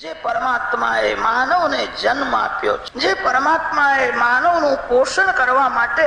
જે પરમાત્માએ માનવને જન્મ આપ્યો છે, જે પરમાત્માએ માનવનું પોષણ કરવા માટે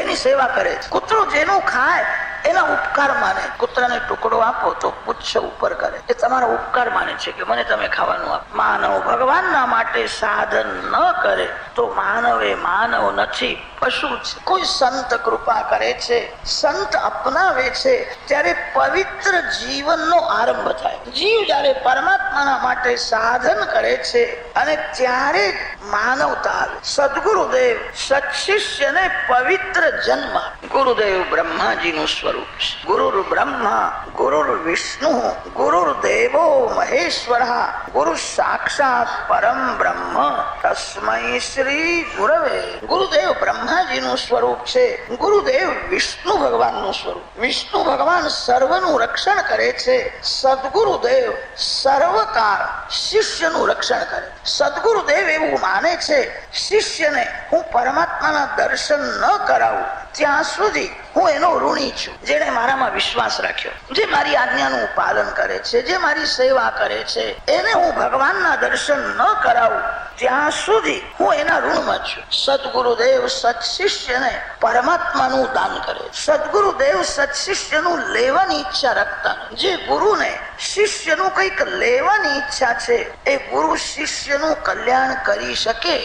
એની સેવા કરે છે. કૂતરો જેનું ખાય એના ઉપકાર માને. કૂતરાને ટુકડો આપો તો પુચ્છ ઉપર કરે. એ તમારો ઉપકાર માને છે કે મને તમે ખાવાનું આપ. માનવ ભગવાનના માટે સાધન ન કરે તો માનવ એ માનવ નથી, પશુ છે. કોઈ સંત કૃપા કરે છે, સંત અપનાવે છે, ત્યારે પવિત્ર જીવનનો આરંભ થાય. જીવ જ્યારે પરમાત્માના માટે સાધન કરે છે અને ત્યારે માનવતા સદગુરુદેવ સત્શિષ્યને પવિત્ર જન્મ. ગુરુદેવ બ્રહ્માજીનું સ્વરૂપ છે ગુરુ બ્રહ્મા ગુરુર વિષ્ણુ ગુરુર દેવો મહેશ્વર ગુરુ સાક્ષાત પરમ બ્રહ્મ તસ્મય શ્રી ગુરવે ગુરુદેવ બ્રહ્માજીનું સ્વરૂપ છે ગુરુદેવ વિષ્ણુ ભગવાનનું સ્વરૂપ વિષ્ણુ ભગવાન સર્વનું રક્ષણ કરે છે સદગુરુદેવ સર્વકાળ શિષ્યનું રક્ષણ કરે સદગુરુદેવ એવું માને છે શિષ્યને હું પરમાત્માના દર્શન ન કરાવું ત્યાં સુધી હું એનો ઋણી છું જેને મારામાં વિશ્વાસ રાખ્યો, જે મારી આજ્ઞાનું પાલન કરે છે, જે મારી સેવા કરે છે, એને હું ભગવાનના દર્શન ન કરાવું, ત્યાં સુધી હું એના ઋણમાં છું. સદગુરુદેવ સત્શિષ્યને પરમાત્માનું દાન કરે સદગુરુદેવ સત્શિષ્યનું લેવાની ઈચ્છા રાખતા જે ગુરુને શિષ્યનું કંઈક લેવાની ઈચ્છા છે, એ ગુરુ શિષ્યનું કલ્યાણ કરી શકે.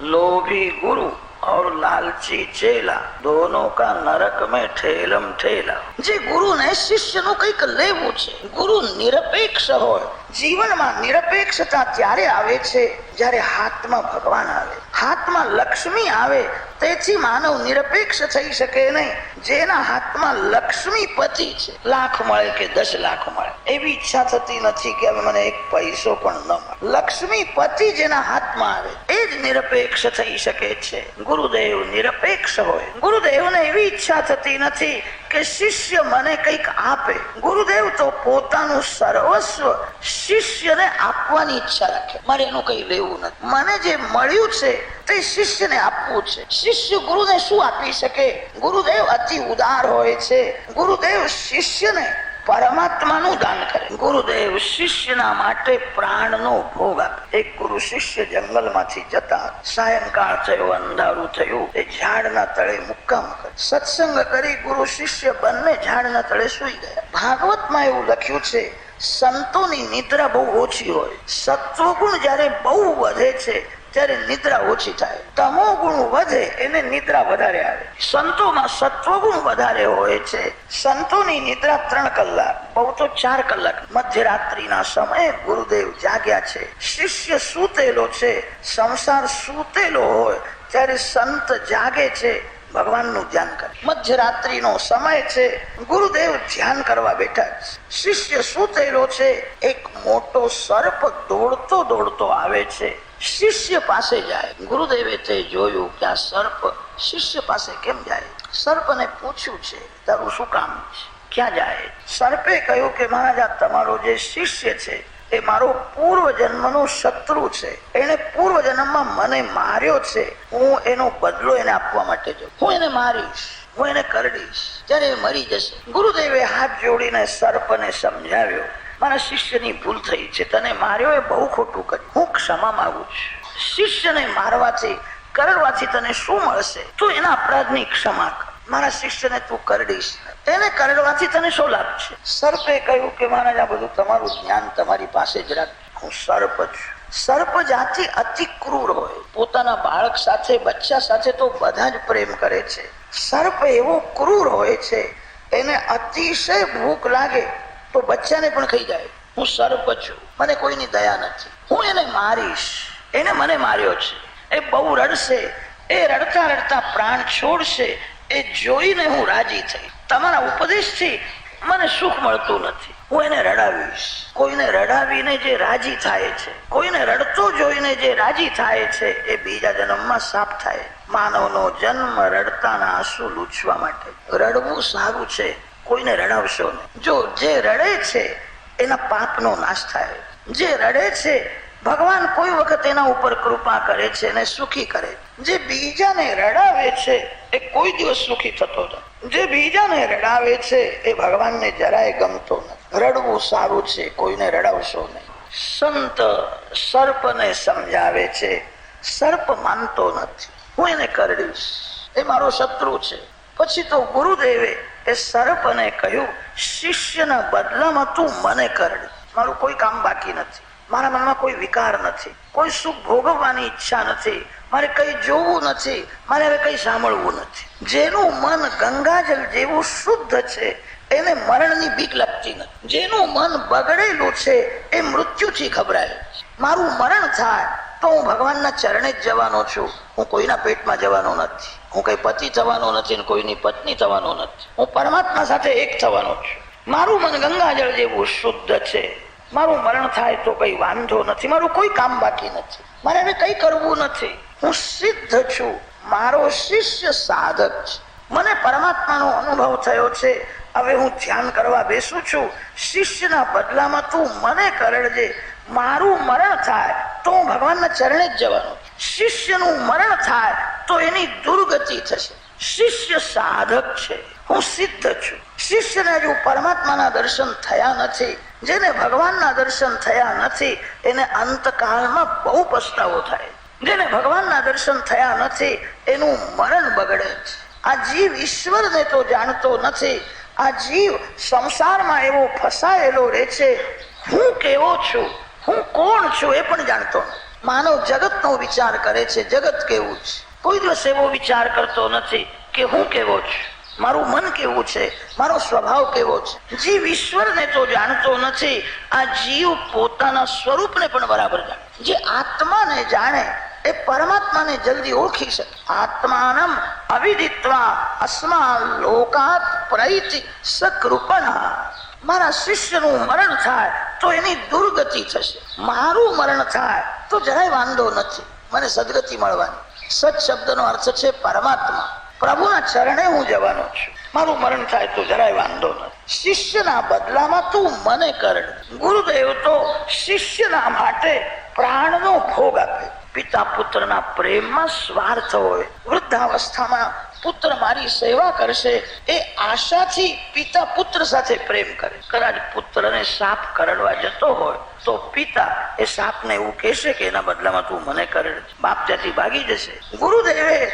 લોભી ગુરુ और लालची चेला दोनों का नरक में ठेलम ठेला જે ગુરુને શિષ્યનું કંઈક લેવું છે ગુરુ નિરપેક્ષ હોય જીવનમાં નિરપેક્ષતા ત્યારે આવે છે જ્યારે હાથમાં ભગવાન આવે હાથમાં લક્ષ્મી આવે તેથી માનવ નિરપેક્ષ થઈ શકે નહીં જેના હાથમાં લક્ષ્મી પતિ છે લાખ મળે કે દસ લાખ મળે એવી ઈચ્છા થતી નથી કે હવે મને એક પૈસો પણ ન મળે લક્ષ્મી પતિ જેના હાથમાં આવે એ નિરપેક્ષ થઈ શકે છે. ગુરુદેવ નિરપેક્ષ હોય. ગુરુદેવને એવી ઈચ્છા થતી નથી કે શિષ્ય મને કંઈક આપે. ગુરુદેવ તો પોતાનું સર્વસ્વ શિષ્યને આપવાની ઈચ્છા રાખે. મારે એનું કંઈ લેવું નથી. મને જે મળ્યું છે તે શિષ્યને આપવું છે. શિષ્ય ગુરુને શું આપી શકે? ગુરુદેવ અતિ ઉદાર હોય છે. ગુરુદેવ શિષ્યને પરમાત્માનું દાન કરે. ગુરુદેવ શિષ્યના માટે પ્રાણનો ભોગ આપે. એક ગુરુ શિષ્ય જંગલમાંથી જતા સાયંકાળ થયો, અંધારું થયું, એ ઝાડના તળે મુક્કામ કરે. સત્સંગ કરી ગુરુ શિષ્ય બંને ઝાડના તળે સુઈ ગયા. ભાગવતમાં એવું લખ્યું છે, સંતોની નિદ્રા બહુ ઓછી હોય. સત્વગુણ જ્યારે બહુ વધે છે ત્યારે નિદ્રા ઓછી થાય. તમો ગુણ વધે, એને નિદ્રા વધારે આવે. સંતોમાં સત્વગુણ વધારે હોય છે. સંતોની નિદ્રા ત્રણ કલાક, બહુ તો ચાર કલાક. મધ્યરાત્રિના સમયે ગુરુદેવ જાગ્યા છે. શિષ્ય સૂતેલો છે. સંસાર સૂતેલો હોય, ત્યારે સંત જાગે છે. ભગવાનનું ધ્યાન કરે. મધ્યરાત્રિનો સમય છે. ગુરુદેવ ધ્યાન કરવા બેઠા છે. શિષ્ય સૂતેલો છે. એક મોટો સર્પ દોડતો દોડતો આવે છે. શિષ્ય પાસે જાય. ગુરુદેવે તે જોયું કે આ સર્પ શિષ્ય પાસે કેમ જાય? સર્પને પૂછ્યું છે, તારું શું કામ છે? ક્યાં જાય? સર્પે કહ્યું કે, મહારાજ તમારો જે શિષ્ય છે, એ મારો પૂર્વ જન્મનો શત્રુ છે. એને પૂર્વ જન્મમાં મને માર્યો છે. હું એનો બદલો એને આપવા માટે જાઉં. હું એને મારીશ. હું એને કરડીશ. ત્યારે મરી જશે. ગુરુદેવે હાથ જોડીને સર્પને સમજાવ્યો. મારા શિષ્યની ભૂલ થઈ છે. તને માર્યો એ બહુ ખોટું કર્યું. હું ક્ષમા માંગુ છું. શિષ્યને મારવાથી, કરડવાથી તને શું મળશે? તું એના અપરાધની ક્ષમા કર. મારા શિષ્યને તું કરડીશ. એને કરડવાથી તને શું લાભ છે? સર્પે કહ્યું કે મહારાજ, આ બધું તમારું જ્ઞાન તમારી પાસે જ રાખ. હું સર્પ છું. સર્પ જાતિ અતિ ક્રૂર હોય. પોતાના બાળક સાથે, બચ્ચા સાથે તો બધા જ પ્રેમ કરે છે. સર્પ એવો ક્રૂર હોય છે, એને અતિશય ભૂખ લાગે. તો બચ્ચાને પણ ખાઈ જાય. હું સર્પ છું. મને કોઈની દયા નથી. હું એને મારીશ. એને મને માર્યો છે. એ બહુ રડશે. એ રડતા રડતા પ્રાણ છોડશે. એ જોઈને હું રાજી થઈ. તમારા ઉપદેશથી મને સુખ મળતું નથી. હું એને રડાવીશ. કોઈને રડાવીને જે રાજી થાય છે, કોઈને રડતો જોઈને જે રાજી થાય છે, એ બીજા જન્મમાં સાફ થાય. માનવનો જન્મ રડતાના આંસુ લૂછવા માટે. રડવું સારું છે. કોઈને રડાવશો નહીં. જો જે રડે છે, એના પાપનો નાશ થાય. જે રડે છે, ભગવાન કોઈ વખત એના ઉપર કૃપા કરે છે અને સુખી કરે. જે બીજાને રડાવે છે, એ કોઈ દિવસ સુખી થતો નથી. જે બીજાને રડાવે છે, એ ભગવાનને જરાય ગમતો નથી. રડવું સારું છે, કોઈને રડાવશો નહીં. સંત સર્પને સમજાવે છે, સર્પ માનતો નથી. હું એને કરડીશ. એ મારો શત્રુ છે. પછી તો ગુરુદેવે એ સર્પને કહ્યું, શિષ્યના બદલામાં તું મને કરડી. મારું કોઈ કામ બાકી નથી. મારા મનમાં કોઈ વિકાર નથી. કોઈ સુખ ભોગવવાની ઈચ્છા નથી. મારે કઈ જોવું નથી. મારે હવે કઈ સાંભળવું નથી. જેનું મન ગંગાજલ જેવું શુદ્ધ છે, એને મરણની બીક લાગતી નથી. જેનું મન બગડેલું છે, એ મૃત્યુથી ગભરાય મારું મરણ થાય તો હું ભગવાનના ચરણે જ જવાનો છું. હું કોઈના પેટમાં જવાનો નથી. હું કઈ પતિ થવાનો નથી ને કોઈની પત્ની થવાનો નથી. હું પરમાત્મા સાથે એક થવાનો છું. મારું મન ગંગાજળ જેવું શુદ્ધ છે. મારું મરણ થાય તો કઈ વાંધો નથી. મારું કોઈ કામ બાકી નથી. મારે હવે કઈ કરવું નથી. હું સિદ્ધ છું. મારો શિષ્ય સાધક છે. મને પરમાત્માનો અનુભવ થયો છે. હવે હું ધ્યાન કરવા બેસું છું. શિષ્યના બદલામાં તું મને કરડજે. મારું મરણ થાય તો હું ભગવાનના ચરણે જ જવાનું. શિષ્યનું મરણ થાય તો એની દુર્ગતિ થશે. શિષ્ય સાધક છે. હું સિદ્ધ છું. શિષ્યને જો પરમાત્માના દર્શન થયા નથી. જેને ભગવાનના દર્શન થયા નથી, એને અંતકાળમાં બહુ પસ્તાવો થાય. જેને ભગવાનના દર્શન થયા નથી, એનું મરણ બગડે છે. આ જીવ ઈશ્વરને તો જાણતો નથી. આ જીવ સંસારમાં એવો ફસાયેલો રહે છે. હું કેવો છું? હું કોણ છું એ પણ જાણતો માનવ જગતનો વિચાર કરે છે. જગત કેવું છે? કોઈ દિવસ એવો વિચાર કરતો નથી કે હું કેવો છું? મારું મન કેવું છે? મારો સ્વભાવ કેવો છે? જીવ ઈશ્વરને તો જાણતો નથી, આ જીવ પોતાના સ્વરૂપને પણ બરાબર જાણે. જે આત્માને જાણે, એ પરમાત્માને જલ્દી ઓળખી શકે. આત્માનમ અવિદિત્વા અસ્મા લોકાત પ્રૈતિ સકૃપણા મારા શિષ્યનું મરણ થાય તો એની દુર્ગતિ થશે. મારું મરણ થાય તો જરાય વાંધો નથી. મને સદગતિ મળવાની. સત શબ્દનો અર્થ છે પરમાત્મા. પ્રભુના ચરણે હું જવાનો છું. મારું મરણ થાય તો જરાય વાંધો નથી. શિષ્યના બદલામાં તું મને કરણ ગુરુદેવ તો શિષ્યના માટે પ્રાણનો ભોગ આપે. પિતા પુત્રના પ્રેમમાં સ્વાર્થ હોય. વૃદ્ધાવસ્થામાં પુત્ર મારી સેવા કરશે, એ આશાથી પિતા પુત્ર સાથે પ્રેમ કરે કદાચ પુત્રને સાપ કરડવા જતો હોય, તો પિતા એ સાપને એવું કહેશે કે એના બદલામાં તું મને કરડ બાપ ત્યાંથી ભાગી જશે. ગુરુદેવે,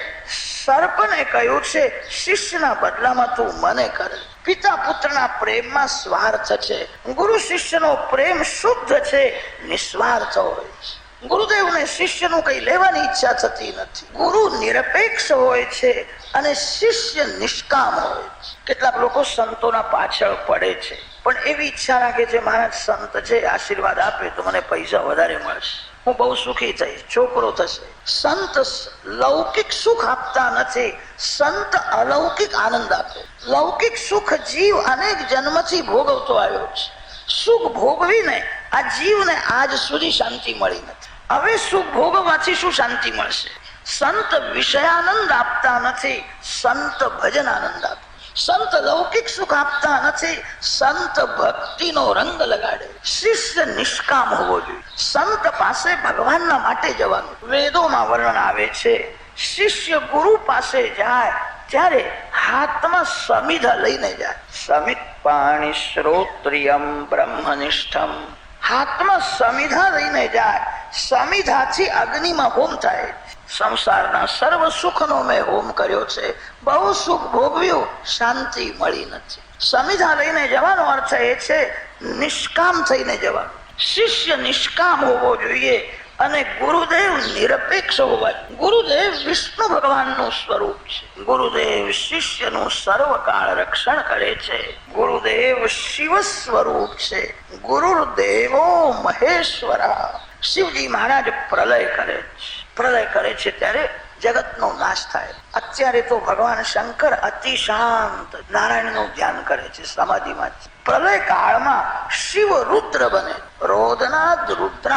સર્પને કહ્યું છે, શિષ્યના બદલામાં તું મને કરડ. પિતા પુત્રના પ્રેમમાં સ્વાર્થ છે. ગુરુ શિષ્યનો પ્રેમ શુદ્ધ છે, નિસ્વાર્થ હોય છે. ગુરુદેવને શિષ્યનું કઈ લેવાની ઈચ્છા થતી નથી. ગુરુ નિરપેક્ષ હોય છે અને શિષ્ય નિષ્કામ હોય છે. કેટલાક લોકો સંતોના પાછળ પડે છે. પણ એવી ઈચ્છા રાખે છે, મહારાજ, સંત છે, આશીર્વાદ આપે તો મને પૈસા વધારે મળશે. હું બહુ સુખી થઈશ, છોકરો થશે. સંત લૌકિક સુખ આપતા નથી. સંત અલૌકિક આનંદ આપે. લૌકિક સુખ જીવ અનેક જન્મથી ભોગવતો આવ્યો છે. સુખ ભોગવીને આ જીવને આજ સુધી શાંતિ મળી નથી. હવે શું ભોગવવાથી શું શાંતિ મળશે? સંત વિષયાનંદ આપતા નથી, સંત ભજન આનંદ આપે. સંત લૌકિક સુખ આપતા નથી, સંત ભક્તિનો રંગ લગાડે. શિષ્ય નિષ્કામ હોવો જોઈએ. સંત પાસે ભગવાનના માટે જવાનું. વેદોમાં વર્ણન આવે છે, શિષ્ય ગુરુ પાસે જાય, ત્યારે હાથમાં સમિધા લઈને જાય. સમિત પાણી શ્રોત્રિયમ બ્રહ્મનિષ્ઠમ. હાથમાં સમિધા લઈને જાય સમિધાથી અગ્નિમાં હોમ થાય. સંસારના સર્વ સુખનો મેં હોમ કર્યો છે. બહુ સુખ ભોગવ્યું, શાંતિ મળી નથી. સમિધા લઈને જવાનો અર્થ એ છે, નિષ્કામ થઈને જવાનું. શિષ્ય નિષ્કામ હોવો જોઈએ. અને ગુરુદેવ નિરપેક્ષ હોવા. ગુરુદેવ વિષ્ણુ ભગવાનનું સ્વરૂપ છે. ગુરુદેવ શિષ્યનું સર્વકાળ રક્ષણ કરે છે. ગુરુદેવ શિવ સ્વરૂપ છે. ગુરુદેવો મહેશ્વરા. શિવજી મહારાજ પ્રલય કરે છે. પ્રલય કરે છે ત્યારે જગતનો નાશ થાય. અત્યારે તો ભગવાન શંકર અતિ શાંત, નારાયણનું ધ્યાન કરે છે સમાધિમાં પ્રલય કાળમાં શિવ રુદ્ર બને. રોદનાદ રુદ્ર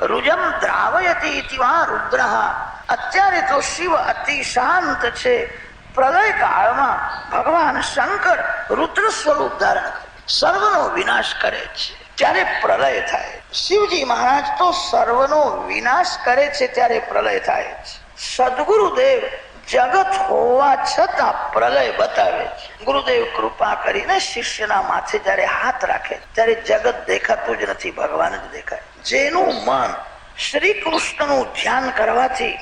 રુજમ દ્રાવયતી રુદ્ર. અત્યારે તો શિવ અતિ શાંત છે. પ્રલય કાળમાં ભગવાન શંકર રુદ્ર સ્વરૂપ ધારણ સર્વનો વિનાશ કરે છે. ત્યારે પ્રલય થાય. શિવજી મહારાજ તો સર્વનો વિનાશ કરે છે ત્યારે પ્રલય થાય છે. સદગુરુદેવ જગત હોવા છતાં પ્રલય બતાવે છે. ગુરુદેવ કૃપા કરીને શિષ્યના માથે જયારે હાથ રાખે, ત્યારે જગત દેખાતું જ નથી, ભગવાન જ દેખાય. જેનું મન શ્રી કૃષ્ણનું ધ્યાન કરવાથી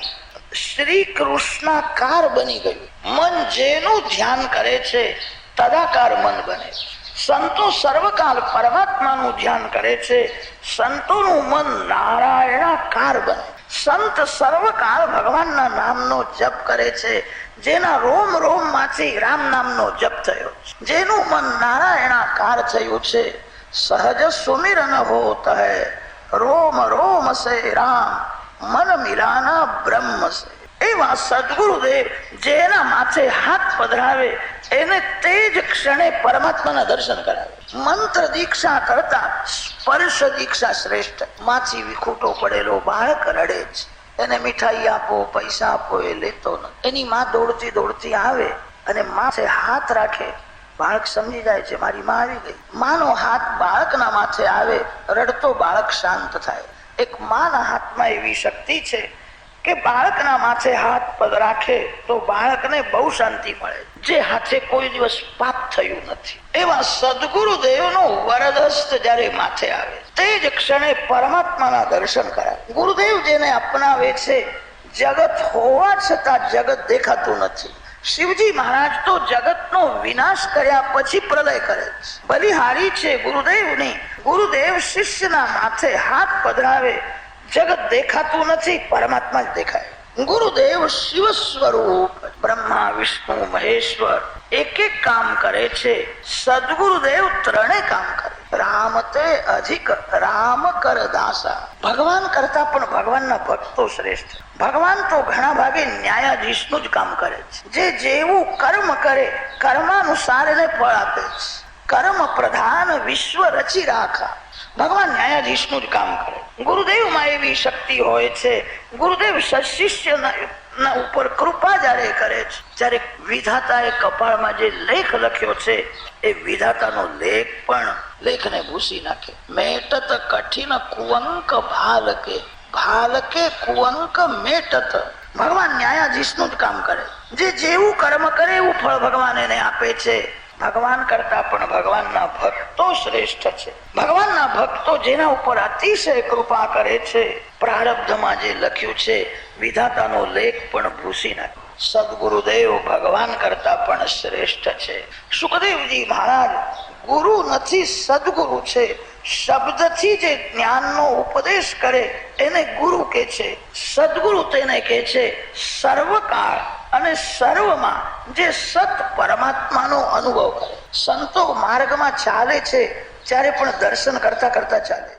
શ્રી કૃષ્ણાકાર બની ગયું. મન જેનું ધ્યાન કરે છે, તદાકાર મન બને. સંતો સર્વકાળ પરમાત્માનું ધ્યાન કરે છે, સંતોનું મન નારાયણાકાર બને. સંત સર્વકાળ ભગવાનના નામનો જપ કરે છે. જેના રોમ રોમમાંથી રામ નામનો જપ થયો જેનું મન નારાયણાકાર થયું છે. સહજ સુમિરન હોત હૈ. રોમ રોમ સે રામ. મન મિલાના બ્રહ્મ સે. એવા સદગુરુદેવ જેના માથે હાથ પધરાવે, એને તે જ ક્ષણે પરમાત્માના દર્શન કરાવે. મંત્ર દીક્ષા કરતા સ્પર્શ દીક્ષા શ્રેષ્ઠ. માછી વિખૂટો પડેલો બાળક રડે છે એને મીઠાઈ આપો, પૈસા આપો, એ લેતો નથી એની માં દોડતી દોડતી આવે અને માથે હાથ રાખે. બાળક સમજી જાય છે, મારી માં આવી ગઈ. માનો હાથ બાળકના માથે આવે, રડતો બાળક શાંત થાય. એક માના હાથમાં એવી શક્તિ છે કે બાળકના માથે હાથ પગ રાખે તો બાળકને બહુ શાંતિ મળે. જે હાથે કોઈ દિવસ પાપ થયું નથી. એવા સદગુરુદેવનો વરદસ્ત જ્યારે માથે આવે, તે જ ક્ષણે પરમાત્માના દર્શન કરાય ગુરુદેવ જેને અપનાવે છે, જગત હોવા છતાં જગત દેખાતું નથી. શિવજી મહારાજ તો જગતનો વિનાશ કર્યા પછી પ્રલય કરે બલિહારી છે ગુરુદેવની. ગુરુદેવ શિષ્યના માથે હાથ પધરાવે જગત દેખાતું નથી, પરમાત્મા જ દેખાય. ગુરુદેવ શિવ સ્વરૂપ, બ્રહ્મા, વિષ્ણુ, મહેશ્વર, એક એક કામ કરે છે, સદગુરુદેવ ત્રણે કામ કરે. રામ તે અધિક, રામ કર દાસા. ભગવાન કરતા પણ ભગવાનના ભક્તો શ્રેષ્ઠ. ભગવાન તો ઘણા ભાગે ન્યાયાધીશનું જ કામ કરે છે. જે જેવું કર્મ કરે, કર્માનુસાર એને ફળ આપે છે. કર્મ પ્રધાન વિશ્વ રચી રાખા. ભગવાન ન્યાયાધીશનું જ કામ કરે. ગુરુદેવમાં એવી શક્તિ હોય છે. ગુરુદેવ શિષ્ય ના ઉપર કૃપા જયારે કરે છે ત્યારે વિધાતાએ કપાળમાં જે લેખ લખ્યો છે, એ વિધાતાનો લેખ પણ લેખને ભૂસી નાખે. મેટત કઠિન કુવંક ભાલકે. ભાલકે કુવંક મેટત. ભગવાન ન્યાયાધીશનું જ કામ કરે. જે જેવું કર્મ કરે એવું ફળ ભગવાન એને આપે છે. ભગવાન કરતા પણ ભગવાનના ભક્તો શ્રેષ્ઠ છે. ભગવાનના ભક્તો જેના ઉપર અતિશય કૃપા કરે છે, પ્રારબ્ધમાં જે લખ્યું છે, વિધાતાનો લેખ પણ ભૂસી નાખ્યો સદગુરુદેવ ભગવાન કરતા પણ શ્રેષ્ઠ છે. સુખદેવજી મહારાજ, ગુરુ નથી, સદગુરુ છે. શબ્દથી જે જ્ઞાનનો ઉપદેશ કરે, એને ગુરુ કે છે. સદગુરુ તેને કે છે, સર્વકાળ અને સર્વમાં જે સત પરમાત્માનો અનુભવ કરે. સંતો માર્ગમાં ચાલે છે, ત્યારે પણ દર્શન કરતા કરતા ચાલે.